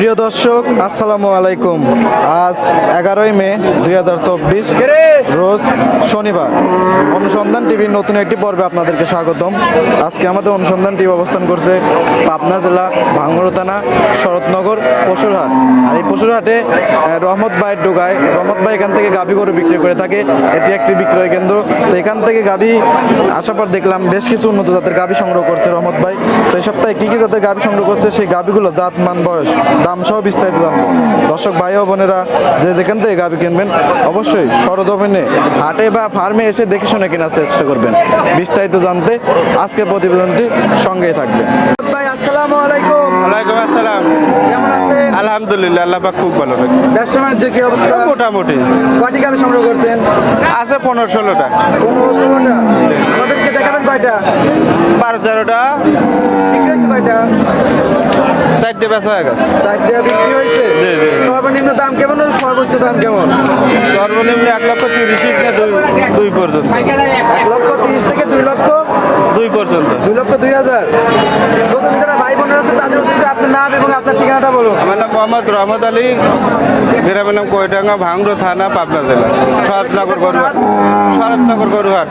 প্রিয় দর্শক, আসসালামু আলাইকুম। আজ এগারোই মে দু হাজার চব্বিশ, রোজ শনিবার। অনুসন্ধান টিভির নতুন একটি পর্বে আপনাদেরকে স্বাগতম। আজকে আমাদের অনুসন্ধান টিভি অবস্থান করছে পাবনা জেলা ভাঙ্গুড়া থানা, শরৎনগর, পশুরহাট। আর এই পশুরহাটে রহমত ভাইয়ের ডোগায়, রহমত ভাই এখান থেকে গাভী গরু বিক্রি করে থাকে। এটি একটি বিক্রয় কেন্দ্র। তো এখান থেকে গাভী আসার পর দেখলাম বেশ কিছু উন্নত জাতের গাভী সংগ্রহ করছে রহমত ভাই। তো এই সপ্তাহে কী কী জাতের গাভী সংগ্রহ করছে? সেই গাভীগুলো জাত, মান, বয়স। দাম সহ বিস্তারিত জানব। দর্শক ভাই ও বোনেরা যে যেখান থেকে গাভী কিনবেন অবশ্যই সরজমিনে হাটে বা ফার্মে এসে দেখে শুনে কেনার চেষ্টা করবেন। বিস্তারিত জানতে আজকের প্রতিবেদনটি সঙ্গেই থাকবে ভাই আসসালামু আলাইকুম। ওয়ালাইকুম আসসালাম। কেমন আছেন? আলহামদুলিল্লাহ আল্লাহ পাক খুব ভালো রেখেছে। ব্যবসা বাণিজ্য কি অবস্থা? মোটামুটি। কয়টি গাভী সংগ্রহ করছেন? আছে পনেরো ষোলোটা। পনেরো ষোলোটা। আমাদেরকে দেখাবেন কয়টা? বারো তেরোটা। কয়টা? চারটে বেচা হয়ে গেছে। চারটে বিক্রি হয়েছে? জি, জি। সর্বনিম্ন দাম কেমন সর্বোচ্চ দাম কেমন? সর্বনিম্ন এক লক্ষ তিরিশ থেকে দুই দুই পর্যন্ত। এক লক্ষ তিরিশ থেকে দুই লক্ষ? দুই পর্যন্ত। দুই লক্ষ দুই হাজার। নতুন যারা ভাই বোনেরা আছে তাদের উদ্দেশ্যে আপনার নাম এবং আপনার ঠিকানাটা বলুন। আমার নাম মোহাম্মদ রহমত আলী। গ্রামের নাম কয়ডাঙ্গা ভাঙড়ো থানা পাবনা জেলা। শরৎনগর গরুহাট। শরৎনগর গরুহাট।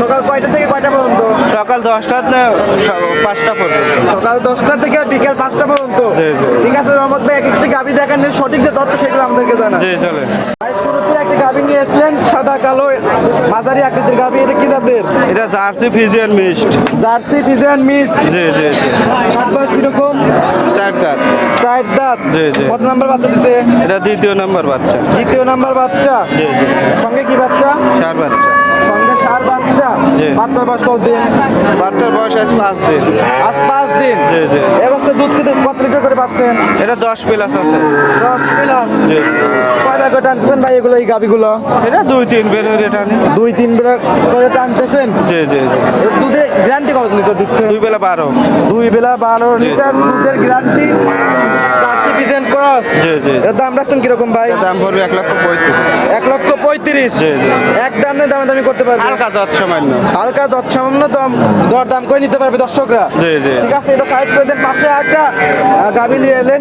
সকাল কয়টা থেকে কয়টা পর্যন্ত? সকাল দশটা পাঁচটা পর্যন্ত। সকাল দশটা থেকে বিকেল পাঁচটা পর্যন্ত। ঠিক আছে রহমত ভাই এক একটি গাভি দেখান সঠিক যে তথ্য সেগুলো আমাদেরকে জানান। জি চলে। ভাই শুরুতে একটা গাভি নিয়ে এসলেন সাদা কালো মাঝারি আকৃতির গাভি এটা কি জাতের? এটা Jersey Friesian Jersey Friesian mix জি জি জি। সাত বয়স কীরকম? চারটা চার দাঁত। জি, জি। কত নাম্বার বাচ্চা দিতে এটা দ্বিতীয় নম্বর বাচ্চা। দ্বিতীয় নাম্বার বাচ্চা। জি জি। সঙ্গে কি বাচ্চা? চার বাচ্চা। সার বাচ্চা? বাচ্চার বয়স বাচ্চার বয়স আজ পাঁচ দিন। আজ পাঁচ দিন। এই অবস্থায় দুধ খেতে কত লিটার করে পাচ্ছেন? এটা দশ প্লাস আছে। দশ প্লাস? জি কয় ব্যাগ করে টানতেছেন ভাই এগুলো এই গাভিগুলো? এটা দুই তিন বের এটা নিয়ে দুই তিন ব্যাগ করে টানতেছেন? জি জি দুধের গ্যারান্টি কত লিটার দিচ্ছেন? দুই বেলা বারো। দুই বেলা বারো লিটার দুধের গ্যারান্টি ক্রস? এর দাম রাখছেন কীরকম ভাই? দাম পড়বে এক লক্ষ পঁয়ত্রিশ। এক লক্ষ পঁয়ত্রিশ। জি, জি। এক দামে দামে দামি করতে পারবে হালকা দশ সামান্য হালকা যৎসামান্য দাম দর দাম করে নিতে পারবে দর্শকরা। জি, জি। ঠিক আছে এটা সাইড করে দেন পাশে একটা গাভী নিয়ে এলেন।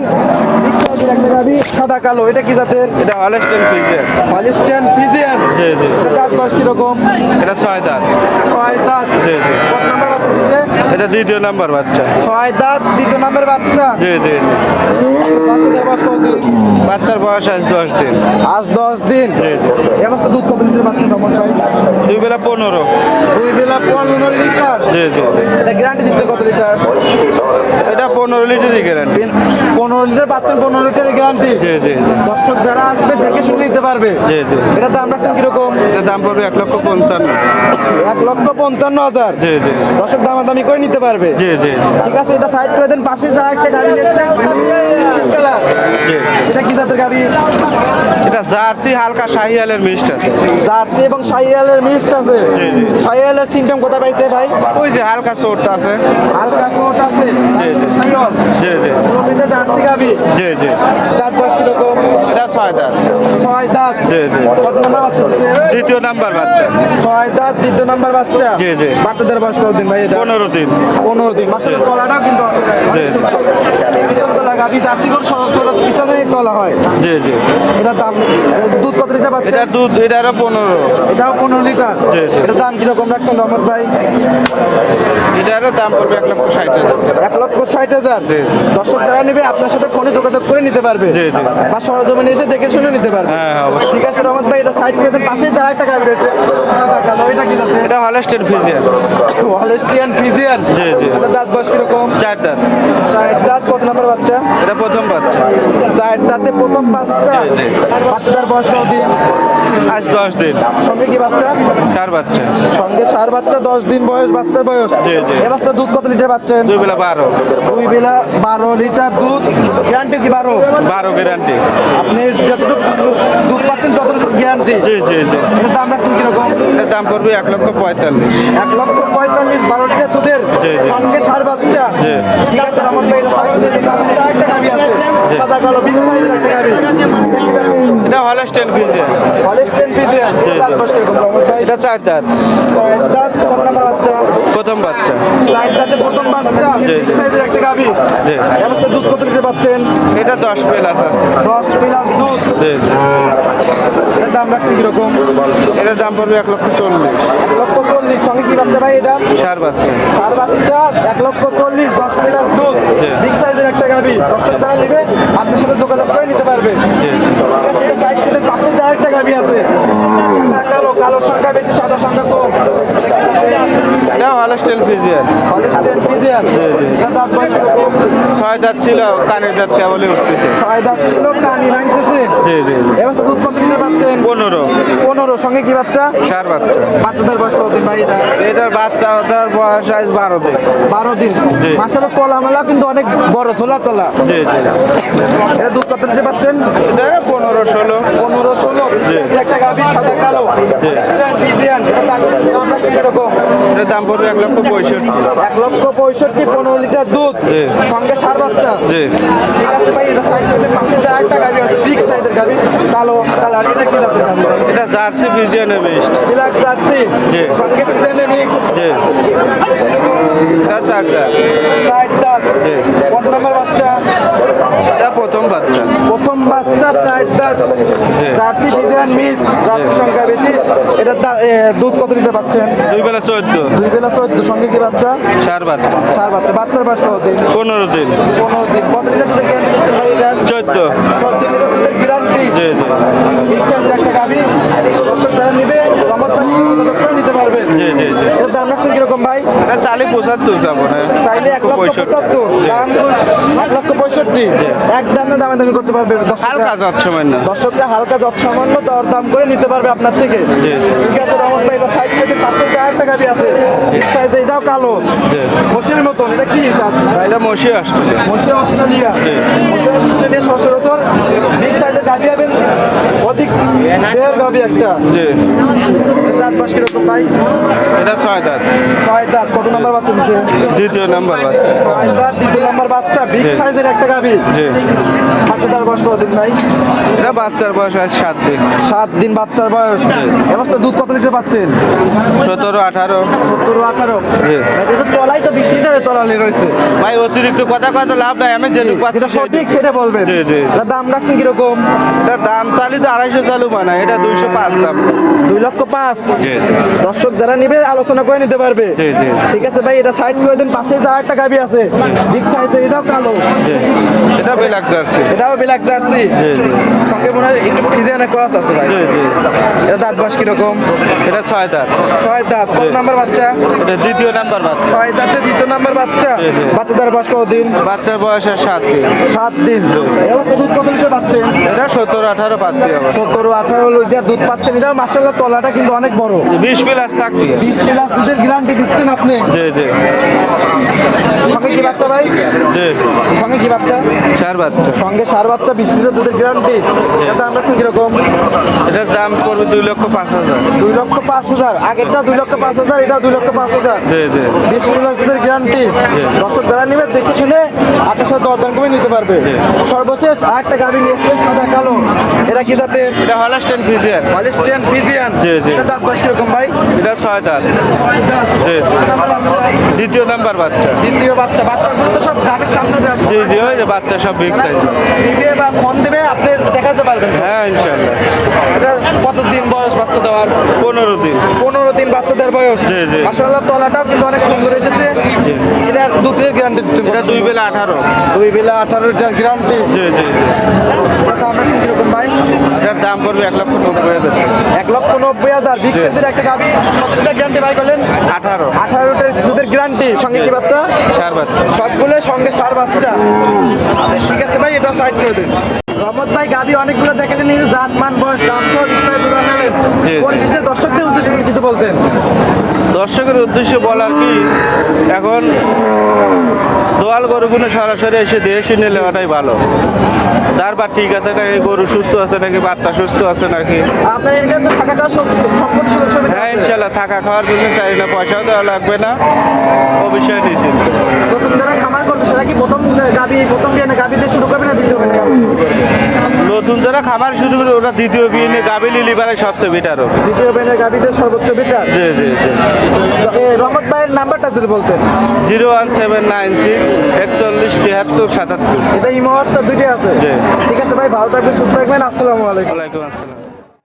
গাভী সাদা কালো এটা কি জাতের? এটা হলেস্টেন ফিজিয়ান হলিস্টিয়ান ফ্রিজিয়ান জি জি। এটা দাঁত বয়স কীরকম? এটা ছয় দাঁত। ছয় দাঁত। জি, জি। কত নাম্বার বাচ্চা দিতে এটা দ্বিতীয় নাম্বার বাচ্চা। ছয় দাঁত দ্বিতীয় নাম্বার বাচ্চা? জি জি বাচ্চাদের বয়স কত বাচ্চার বয়স আজ দশ দিন। আজ দশ দিন। জি জি। এই অবস্থা দুধ কত লিটার বাচ্চা? সমস্যায় দুই বেলা পনেরো দুই বেলা পনেরো লিটার? জি জি। এটা গ্যারান্টি দিচ্ছে কত লিটার? এটা পনেরো লিটারই গ্যারান্টি পনেরো লিটার পাচ্ছেন পনেরো লিটারের গ্যারান্টি জি জি দর্শক যারা আসবে দেখে শুনে নিতে পারবে। জি জি। এটা দাম রাখছেন কীরকম? এটা দাম পড়বে এক লক্ষ পঞ্চান্ন। এক লক্ষ পঞ্চান্ন হাজার। জি জি দর্শক দামাদামি করে নিতে পারবে। জি জি ঠিক আছে এটা সাইড করে দেন পাশে যা একটা গাড়ি এটা কি জাতের গাড়ি? এটা জার্সি হালকা শাহিয়ালের মিষ্ট আছে। জার্সি এবং সাইয়ালের মিক্সড আছে। সাইয়ালের সিমটম কোথায় পাইছে ভাই? ওই যে হালকা চোট আছে। হালকা চোট আছে? জি, জি। জি জার্সি গাবি? জি জি। দাঁত বয়স কীরকম এটা ছয় দাঁত। ছয় দাঁত? জি, জি। কত নাম্বার বাচ্চা দ্বিতীয় নাম্বার বাচ্চা। ছয় দাঁত দ্বিতীয় নাম্বার বাচ্চা? জি, জি। বাচ্চাদের বয়স কতদিন ভাই এটা? পনেরো দিন। পনেরো দিন। মাসের তলাটাও কিন্তু জি। জার্সি করে সহজ পিছনে তলা হয়? জি জি। এটার দাম দুধ কত লিটার পাচ্ছে এটা দুধ এটা আরও পনেরো। এটাও পনেরো লিটার? জি। দাম কীরকম রাখছেন রহমত ভাই? এটা আরও দাম পড়বে এক লক্ষ ষাট হাজার। এক লক্ষ ষাট হাজার। দর্শক যারা নেবে আপনার সাথে ফোনে যোগাযোগ করে নিতে পারবে। জি, জি। বা সরজমিনে এসে দেখে শুনে নিতে পারবে। হ্যাঁ, হ্যাঁ, ঠিক আছে রহমত ভাই এটা সাইড করে দেন পাশে যারা একটা গাড়ি রয়েছে সাদা কালো এটা কি যাচ্ছে এটা হলেস্টেন ফিজিয়ান হলেস্টিয়ান ফিজিয়ান জি, জি। এটা দাঁত বয়স কীরকম? চার দাঁত চার দাঁত কত নাম্বার বাচ্চা? এটা প্রথম বাচ্চা। চার দাঁতে প্রথম বাচ্চা। বাচ্চাটার বয়স কত দিন? আজ দশ দিন। সঙ্গে কি বাচ্চা? চার বাচ্চা। সঙ্গে সার বাচ্চা দশ দিন বয়স বাচ্চার বয়স। এ বাচ্চা দুধ কত লিটার পাচ্ছেন? দুই বেলা বারো। দুই বেলা বারো লিটার দুধ। গ্যারান্টি কি বারো? বারো গ্যারান্টি। আপনি যতটুকু দুধ পাচ্ছেন ততটুকু গ্যারান্টি। জি জি জি। এটার দাম রাখছেন কীরকম? এটার দাম পড়বে এক লক্ষ পঁয়তাল্লিশ। এক লক্ষ পঁয়তাল্লিশ বারো লিটার দুধের। সঙ্গে সার বাচ্চা। জি। ঠিক আছে আমার ভাই এটা সাইড আরেকটা গাভি আছে। সাদা কালো বিগ সাইজের একটা গাভি এটা হলেস্টেন স্ট্যান্ড হলিস্টেন ভাই এটা চার দাঁত ছয় দাঁত কত নাম্বার বাচ্চা। প্রথম বাচ্চা। চার দাঁতে প্রথম বাচ্চা। বিগ সাইজের একটা জি। দুধ কত লিটার পাচ্ছেন? এটা দশ প্লাস আছে। দশ প্লাস দুধ। জি দাম কীরকম? এটার দাম পড়বে এক লক্ষ চল্লিশ। এক লক্ষ চল্লিশ। সঙ্গে কি বাচ্চা ভাই এটা? চার বাচ্চা। বাচ্চা এক লক্ষ চল্লিশ দশ লিটার দুধ বিগ সাইজের একটা গাবি দশটা যারা নেবে আপনার সাথে যোগাযোগ করে নিতে পারবে। সাইড থেকে পাশে একটা গাভি আছে। কালো সংখ্যা বেশি সাদা সংখ্যা কম। এটা ভালো স্টেল ফিজিয়ার হলিস্টেন ফ্রিজিয়ান এটার দাঁত বয়স কীরকম? ছয় দাঁত ছিল কানের দাঁত কেবলই উঠতেছে। ছয় দাঁত ছিল কানি ভাঙতেছে জি জি এবার দুধ কত লিটার পাচ্ছেন পনেরো। পনেরো। সঙ্গে কি বাচ্চা? চার বাচ্চা। বাচ্চাদের বয়স কতদিন ভাই এটা? এটার বাচ্চা ওটার বয়স আজ বারো দিন। বারো দিন। জি। মাসালে তলা মেলা কিন্তু অনেক বড় ছোলা তলা। জি জি। এটা দুধ কত লিটার পাচ্ছেন? এটা পনেরো ষোলো। পনেরো ষোলো। একটা গাভি সাদা কালো। হলিস্টেন এটা দাম দাম কীরকম এটার দাম পড়বে এক লক্ষ পঁয়ষট্টি। এক লক্ষ পঁয়ষট্টি পনেরো লিটার দুধ সঙ্গে সার বাচ্চা। জি। ঠিক আছে ভাই এটা সাইড পাশে যে আরেকটা গাভি আছে বিগ সাইজের গাভি কালো কালার এটা কি জাতের এটা জার্সি ফিজিয়ানের বেস্ট বিলাক জার্সি জি। সঙ্গে ফ্রিজিয়ানের মিক্স জি। এটা চার দাঁত জি। কত নম্বর বাচ্চা? এটা প্রথম বাচ্চা। প্রথম বাচ্চা চার জার্সি ডিজাইন মিক্স জার্সি সংখ্যা বেশি। এটা দুধ কত লিটার পাচ্ছেন? দুই বেলা চোদ্দ। দুই বেলা চোদ্দ সঙ্গে কি বাচ্চা? চার বাচ্চা। চার বাচ্চা। বাচ্চার বয়স কত দিন? পনেরো দিন। পনেরো দিন। কত লিটার দুধের গ্যারান্টি দিচ্ছেন ভাই এটার চোদ্দ। চোদ্দ লিটার দুধের গ্যারান্টি? জি জি। একটা গাভি। নিবে আমার পাশে যোগাযোগ করে নিতে পারবেন জি জি জি এর দাম রাখছেন কীরকম ভাই এটা চালি পঁচাত্তর যাব না। চাইলে এক লক্ষ পঁচাত্তর। দাম এক লক্ষ পঁয়ষট্টি। এক দামে দামে দামি করতে পারবে। হালকা যাচ্ছে না দর্শকরা হালকা যত সামান্য দর দাম করে নিতে পারবে আপনার থেকে। ঠিক আছে রহমত ভাই এটা সাইড থেকে পাশে যে আরেকটা গাভি আছে। সাইজ এটাও কালো। জি। মসির মতন এটা কি? এটা? মশি আসছে মসি অস্ট্রেলিয়া। মসি অস্ট্রেলিয়া সচরাচর হবেন অধিক দেড় গাভি একটা। জি। দাঁত বাস কীরকম ভাই? এটা ছয় দাঁত। ছয় দাঁত। কত নাম্বার বাচ্চা দিচ্ছে দ্বিতীয় নাম্বার বাচ্চা। ছয় দাঁত দ্বিতীয় নাম্বার বাচ্চা। বিগ। সাইজের একটা গাভি। জি। বাচ্চাটার বয়স কতদিন ভাই? এটা বাচ্চার বয়স আজ সাত দিন। সাত দিন বাচ্চার বয়স। এবার তো দুধ কত লিটার পাচ্ছেন? সতেরো আঠারো। সত্তর আঠারো। এটা তলাই তো বিশ লিটারের তলালি রয়েছে। ভাই অতিরিক্ত কথা কত লাভ নাই। আমি যেটুকু যেটা সঠিক সেটা বলবেন। জি, জি। দাম রাখছেন কীরকম? এটা দাম চালি তো আড়াইশো চালু মানে এটা দুইশো পাঁচ দাম। দুই লক্ষ পাঁচ? দর্শক যারা নিবে আলোচনা করে নিতে পারবে। ঠিক আছে ভাই এটা সাইড করে দিন পাশে যা একটা গাবি আছে বিগ সাইজের এটাও কালো। এটা বেলাক জার্সি এটাও ব্ল্যাক জার্সি সঙ্গে মনে হয় একটু ফিজিয়ানের ক্রস আছে ভাই। এটা দাঁত বাস কীরকম? এটা ছয় দাঁত। ছয় দাঁত। কত নাম্বার বাচ্চা? এটা দ্বিতীয় নাম্বার বাচ্চা। ছয় দাঁতে দ্বিতীয় নাম্বার বাচ্চা। বাচ্চাদের বয়স কত দিন বাচ্চার বয়স সাত দিন। সাত দিন। দুধ কত লিটার এটা সতেরো আঠারো পাচ্ছি সতেরো আঠারো দুধ পাচ্ছেন এটা মাসাল্লাহ তলাটা কিন্তু অনেক বড়। বিশ প্লাস থাকবে। বিশ প্লাস দুধের গ্যারান্টি দিচ্ছেন আপনি। জি জি। কি বাচ্চা ভাই? সঙ্গে কি বাচ্চা? চার বাচ্চা। সঙ্গে সার বাচ্চা বিশ লিটার দুধের গ্যারান্টি এটা দাম রাখছেন কীরকম? এটার দাম পড়বে দুই লক্ষ পাঁচ হাজার। দুই লক্ষ পাঁচ হাজার। আগেরটা দুই লক্ষ পাঁচ হাজার এটা দুই লক্ষ পাঁচ হাজার। বিশ প্লাস দুধের গ্যারান্টি দর্শক যারা নিবে দেখে শুনে আপনার সাথে দরদাম করে নিতে পারবে। সর্বশেষ আরেকটা গাড়ি নিয়ে সাদা কালো। এটা কি দাঁতের এটা হলাস্টেন ফিজিয়ান হলিস্টেন ফিজিয়ান। এটা দাঁত বয়স কীরকম ভাই? এটা ছয় দাঁত। ছয় দাঁত। জি। নাম্বার বাচ্চা? দ্বিতীয় বাচ্চা বাচ্চা বাচ্চাগুলো তো সব গাভীর সামনে যাচ্ছে জি জি ওই যে বাচ্চা সব বিগ সাইজ নিবে বা ফোন দেবে আপনি দেখাতে পারবেন হ্যাঁ ইনশাল্লাহ এটা কতদিন বয়স বাচ্চা দেওয়ার? পনেরো দিন। পনেরো দিন বাচ্চাদের বয়স? জি, জি। মাসাল্লাহ তলাটাও কিন্তু অনেক সুন্দর এসেছে। এটা দুধের গ্যারান্টি দিচ্ছেন এটা দুই বেলা আঠারো। দুই বেলা আঠারো লিটার গ্যারান্টি জি জি দাম রাখছেন কীরকম ভাই? এটার দাম পড়বে এক লক্ষ নব্বই হাজার। এক লক্ষ নব্বই হাজার। বিগ। সাইজের একটা গাভি কত লিটার গ্যারান্টি ভাই করলেন আঠারো। আঠারো গ্যারান্টি? সঙ্গে কি বাচ্চা? সার বাচ্চা। সবগুলো সঙ্গে সার বাচ্চা। ঠিক আছে ভাই এটা সাইড করে দিন। রহমত ভাই গাবি অনেকগুলো দেখালেন জাত মান বয়স দাম সহ বিস্তারিত জানালেন। পরিশেষে দর্শকদের উদ্দেশ্যে কিছু বলতেন। দর্শকের উদ্দেশ্যে বলার কি এখন দোয়াল গরুগুলো সরাসরি এসে দিয়ে শুনে নেওয়াটাই ভালো। তারপর ঠিক আছে নাকি গরু সুস্থ আছে নাকি বাচ্চা সুস্থ আছে নাকি? আপনার এখানে তো থাকা খাওয়া হ্যাঁ ইনশাল্লাহ থাকা খাওয়ার জন্য চাই না পয়সাও দেওয়া লাগবে না। ও বিষয়ে নিশ্চিত। নতুন যারা খামার করবে সেটা কি প্রথম গাবি প্রথম বিয়ে না গাবি শুরু করবে না দ্বিতীয় গাবি নতুন যারা খামার শুরু করে ওটা দ্বিতীয় বিয়ে গাবিলি পারে সবচেয়ে বেটার হবে। দ্বিতীয় বিনে গাবিতে সর্বোচ্চ বেটার জি জি জি। রহমত ভাইয়ের নাম্বারটা যদি বলতেন। Zero one seven nine six একচল্লিশ তিয়াত্তর সাতাত্তর। এটা ইমো হোয়াটসঅ্যাপ দুইটাই আছে? জি। ঠিক আছে ভাই ভালো থাকবেন সুস্থ থাকবেন। আসসালামু আলাইকুম। ওয়ালাইকুম আসসালাম।